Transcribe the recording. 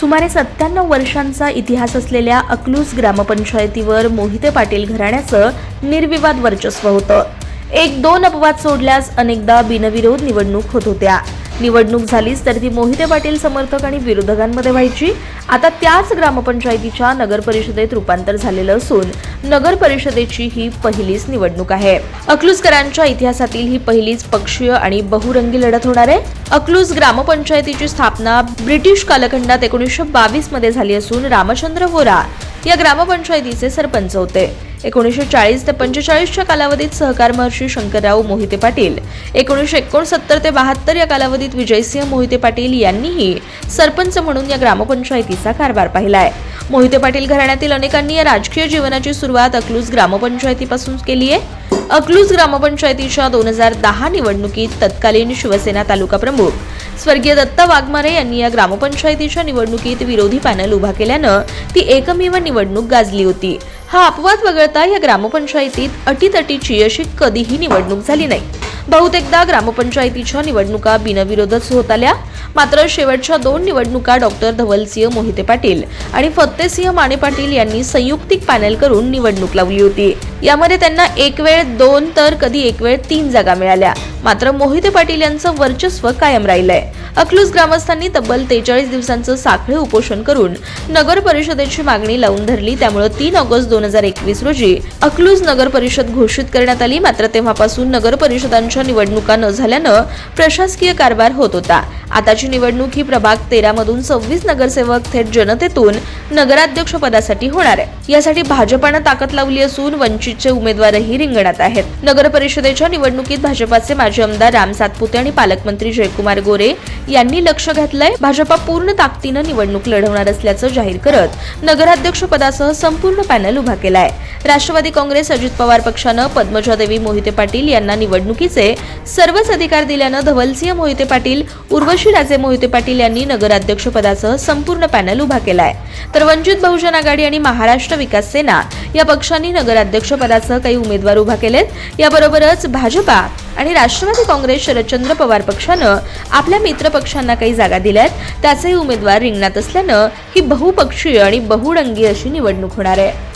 सुमारे सत्त्याण्णव वर्षांचा इतिहास असलेल्या अकलूज ग्रामपंचायतीवर मोहिते पाटील घराण्याचं निर्विवाद वर्चस्व होतं. एक दोन अपवाद सोडल्यास अनेकदा बिनविरोध निवडणूक होत होत्या. निवडणूक झालीच तर ती मोहिते पाटील समर्थक आणि विरोधकांमध्ये व्हायची. आता त्याच ग्रामपंचायतीच्या नगर परिषदेत रूपांतर झालेलं असून नगर परिषदेची ही पहिलीच निवडणूक आहे. अकलूजकरांच्या इतिहासातील ही पहिलीच पक्षीय आणि बहुरंगी लढत होणार आहे. अकलूज ग्रामपंचायतीची स्थापना ब्रिटिश कालखंडात एकोणीसशे बावीसमध्ये झाली असून रामचंद्र वोरा या ग्रामपंचायतीचे सरपंच होते. एकोणीसशे चाळीस ते पंचेचाळीसच्या कालावधीत सहकार महर्षी शंकरराव मोहिते पाटील एकोणीसशे एकोणसत्तर ते बहात्तर या कालावधीत विजयसिंह मोहिते पाटील यांनीही सरपंच म्हणून या ग्रामपंचायतीचा कारभार पाहिला आहे मोहिते पाटील घराण्यातील अनेकांनी या राजकीय जीवनाची सुरुवात अकलूज ग्रामपंचायतीपासून केली आहे अकलूज ग्रामपंचायतीच्या दोन हजार दहा निवडणुकीत तत्कालीन शिवसेना तालुका प्रमुख स्वर्गीय दत्ता वाघमारे यांनी या ग्रामपंचायतीच्या निवडणुकीत विरोधी पॅनल उभा केल्यानं ती एकमेव निवडणूक गाजली होती. हा अपवाद वगळता या ग्रामपंचायतीत अटीतटीची अशी कधीही निवडणूक झाली नाही. बहुतेकदा ग्रामपंचायतीच्या निवडणुका बिनविरोधच होत आल्या. मात्र शेवटच्या दोन निवडणुका डॉक्टर धवलसिंह मोहिते पाटील आणि फत्तेसिंह माने पाटील यांनी संयुक्तिक पॅनल करून निवडणूक लावली होती. यामध्ये त्यांना एक वेळ दोन तर कधी एक वेळ तीन जागा मिळाल्या. मात्र मोहिते पाटील यांचं वर्चस्व कायम राहिलंय. अकलूज ग्रामस्थांनी तब्बल तेचाळीस दिवसांचं साखळे उपोषण करून नगर परिषदेची मागणी लावून धरली. त्यामुळे तीन ऑगस्ट दोन हजार एकवीस रोजी अकलूज नगर परिषद घोषित करण्यात आली. मात्र तेव्हापासून नगर परिषदांच्या निवडणुका न झाल्यानं प्रशासकीय कारभार होत होता. आताची निवडणूक ही प्रभाग तेरा मधून सव्वीस नगरसेवक थेट जनतेतून नगराध्यक्ष पदासाठी होणार आहे. यासाठी भाजपानं ताकद लावली असून वंचित वंचितचे उमेदवारही रिंगणात आहेत. नगर परिषदेच्या निवडणुकीत भाजपाचे माजी आमदार राम सातपुते आणि पालकमंत्री जयकुमार गोरे यांनी लक्ष घातलंय. भाजपा पूर्ण ताकदीनं निवडणूक लढवणार असल्याचं जाहीर करत नगराध्यक्ष पदासह संपूर्ण पॅनल उभा केलाय. राष्ट्रवादी काँग्रेस अजित पवार पक्षानं पद्मजादेवी मोहिते पाटील यांना निवडणुकीचे सर्वच अधिकार दिल्यानं धवलसिंह मोहिते पाटील उर्वशी राजे मोहिते पाटील यांनी नगराध्यक्षपदासह संपूर्ण पॅनल उभा केलाय. तर वंचित बहुजन आघाडी आणि महाराष्ट्र विकास सेना या पक्षांनी नगराध्यक्षपदासह काही उमेदवार उभा केलेत. याबरोबरच भाजपा आणि राष्ट्रवादी काँग्रेस शरदचंद्र पवार पक्षानं आपल्या मित्र पक्षांना काही जागा दिल्यात. त्याचेही उमेदवार रिंगणात असल्यानं ही बहुपक्षीय आणि बहुरंगी अशी निवडणूक होणार आहे.